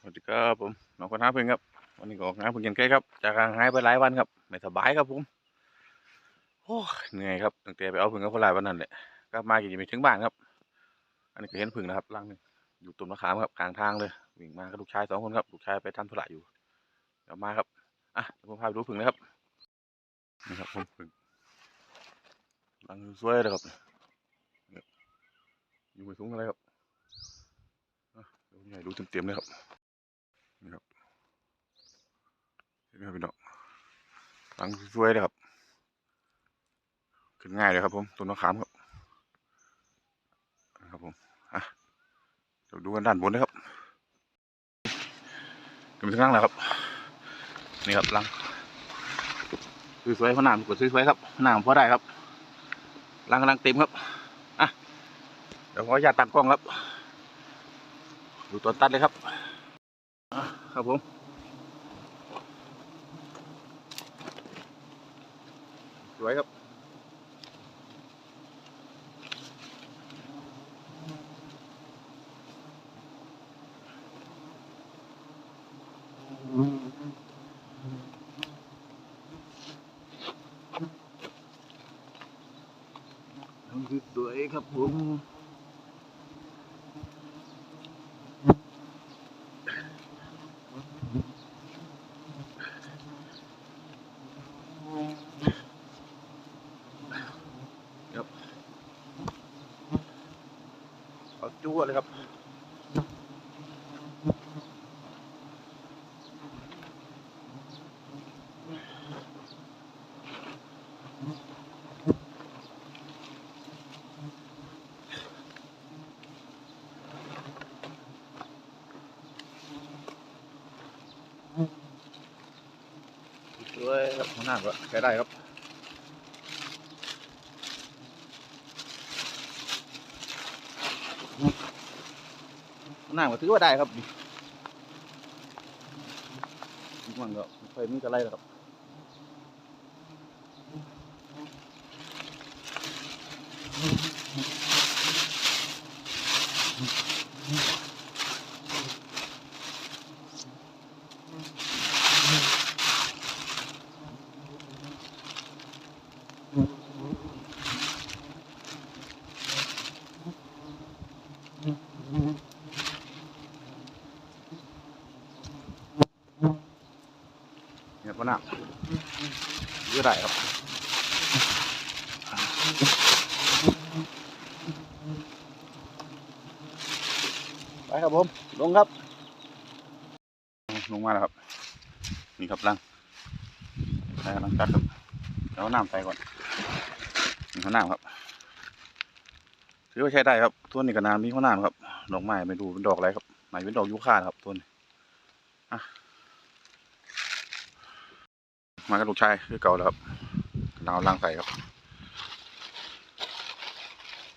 สวัสดีครับผมน้องคนหาเพิ่งครับ วันนี้ก็ออกงานเพิ่งยันใกล้ครับ จากห่างหายไปหลายวันครับ ไม่สบายครับผมโอ้ยเหนื่อยครับตั้งแต่ไปเอาเพิ่งกับคนหลายวันนั่นแหละกลับมากี่จะไปถึงบ้านครับ อันนี้ก็เห็นเพิ่งนะครับรังหนึงอยู่ต้นมมะขามครับกลางทางเลยวิ่งมากับลูกชายสองคนครับลูกชายไปทำธุระอยู่เดี๋ยวมาครับอะเดี๋ยวผมพาไปดูเพิ่งนะครับนี่ครับผมเพิ่งรังสวยเลยครับอยู่ไม่สูงอะไรครับอะเดี๋ยวผมให้ดูเต็มๆเลยครับ นี่ครับเห็นไหมครับพี่น้องหลังสวยเลยครับ ขึ้นง่ายเลยครับผมต้นมะขามครับนะครับผมอะเดี๋ยวดูกันด้านบนนะครับขึ้นไปข้างล่างแล้วครับ นี่ครับหลังสวยๆเพราะน้ำกดสวยๆครับน้ำพอได้ครับหลังกำลังเต็มครับ อะ เดี๋ยวขออนุญาตตัดกล้องครับ ดูตอนตัดเลยครับ ครับผมสวยครับสวยครับผม เอาจั่วเลยครับสวยครับข้างหน้าก็ใช้ได้ครับ น้ำก็ถือว่าได้ครับมันก็ไม่ค่อยมีอะไรหรอกครับเนี่ยพอน้ำ ถือว่าได้ครับไปครับผมลงครับ ลงมาแล้วครับ นี่ครับลังใส่กำลังตัดครับเดี๋ยวเอาน้ำใส่ก่อนนี่ข้าวน้ำครับถือว่าใช้ได้ครับต้นนี้ก็น้ำมีข้าวน้ำครับดอกไม้ไม่ดูเป็นดอกอะไรครับหมายเป็นดอกยูคาครับต้นนี้อะ มากับลูกชายคือเก่าแล้วครับเราลังใส่ครับ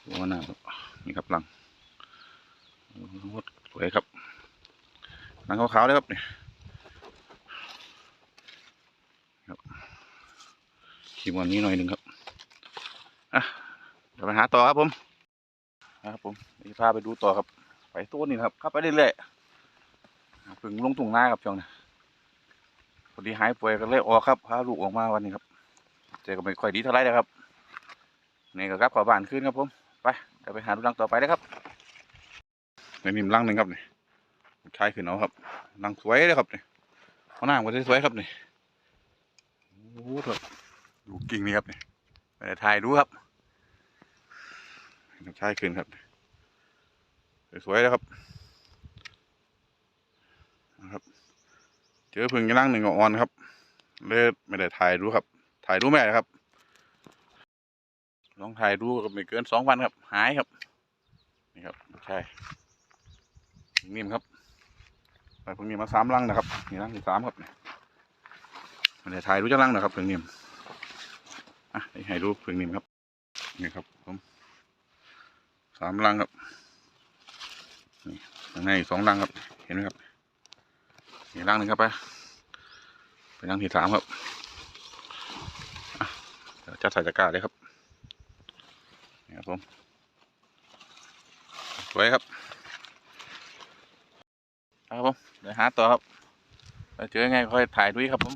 ดูข้าน้ำครับนี่ครับลังโอ้โหสวยครับลังขาวๆเลยครับนี่ครับขีมวันนี้หน่อยหนึ่งครับอะเดี๋ยวไปหาต่อครับผมนะครับผมเดี๋ยวพาไปดูต่อครับ ไปต้นนี่ครับขับไปเรื่อยๆเพิ่งลงตุ่งนาครับช่วงนี้ พอดีหายป่วยก็เลยออกครับพาลูกออกมาวันนี้ครับ เจอกันไม่ค่อยดีเท่าไหรนะครับนี่ก็ครับขอบ้านขึ้นครับผมไปเดี๋ยวไปหาดูรังต่อไปนะครับในนี่มันรังหนึ่งครับนี่ใช้ขึ้นเอาครับรังสวยเลยครับนี่เขาหน้ามันสวยครับนี่โอ้โหครับดูกิ่งนี่ครับนี่ไปถ่ายดูครับน้ำชายขึ้นครับ สวยแล้วครับนะครับ เจอพึ่งกระลังหนึ่งอ่อนครับเลยไม่ได้ถ่ายดูครับ ถ่ายดูแม่ครับลองถ่ายดูก็ไม่เกินสองวันครับ หายครับ นี่ครับใช่นิ่มครับไปพึ่งนิ่มมาสามลังนะครับนี่ลังที่สามครับไม่ได้ถ่ายดูจะลังนะครับพึ่งนิ่มอะให้ดูพึ่งนิ่มครับนี่ครับผมสามรังครับนี่ข้างในสองรังครับ เห็นไหมครับ นี่รังหนึ่งครับไปเป็นรังที่สามครับอะเดี๋ยวจะใส่ตะกร้าเลยครับนี่ครับผมสวยครับครับผมเดี๋ยวหาต่อครับแล้วเจอไงค่อยถ่ายด้วยครับผม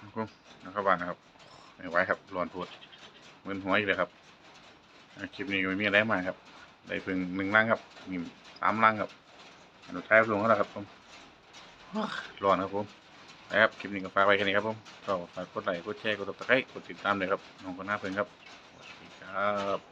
ครับผมนะครับบ้านนะครับไม่ไหวครับร้อนปวดมึนหัวอีกเลยครับคลิปนี้ก็ไม่มีอะไรมากครับ ได้เพิ่งหนึ่งลังครับมีสามลังครับอันสุดท้ายลงแล้วครับผม ร้อนครับผมนะครับคลิปนี้ก็ฝากไว้แค่นี้ครับผมก็ฝากกดไลค์กดแชร์กดติดตามกดติดตามเลยครับน้องคนหน้าเพื่อนครับสวัสดีครับ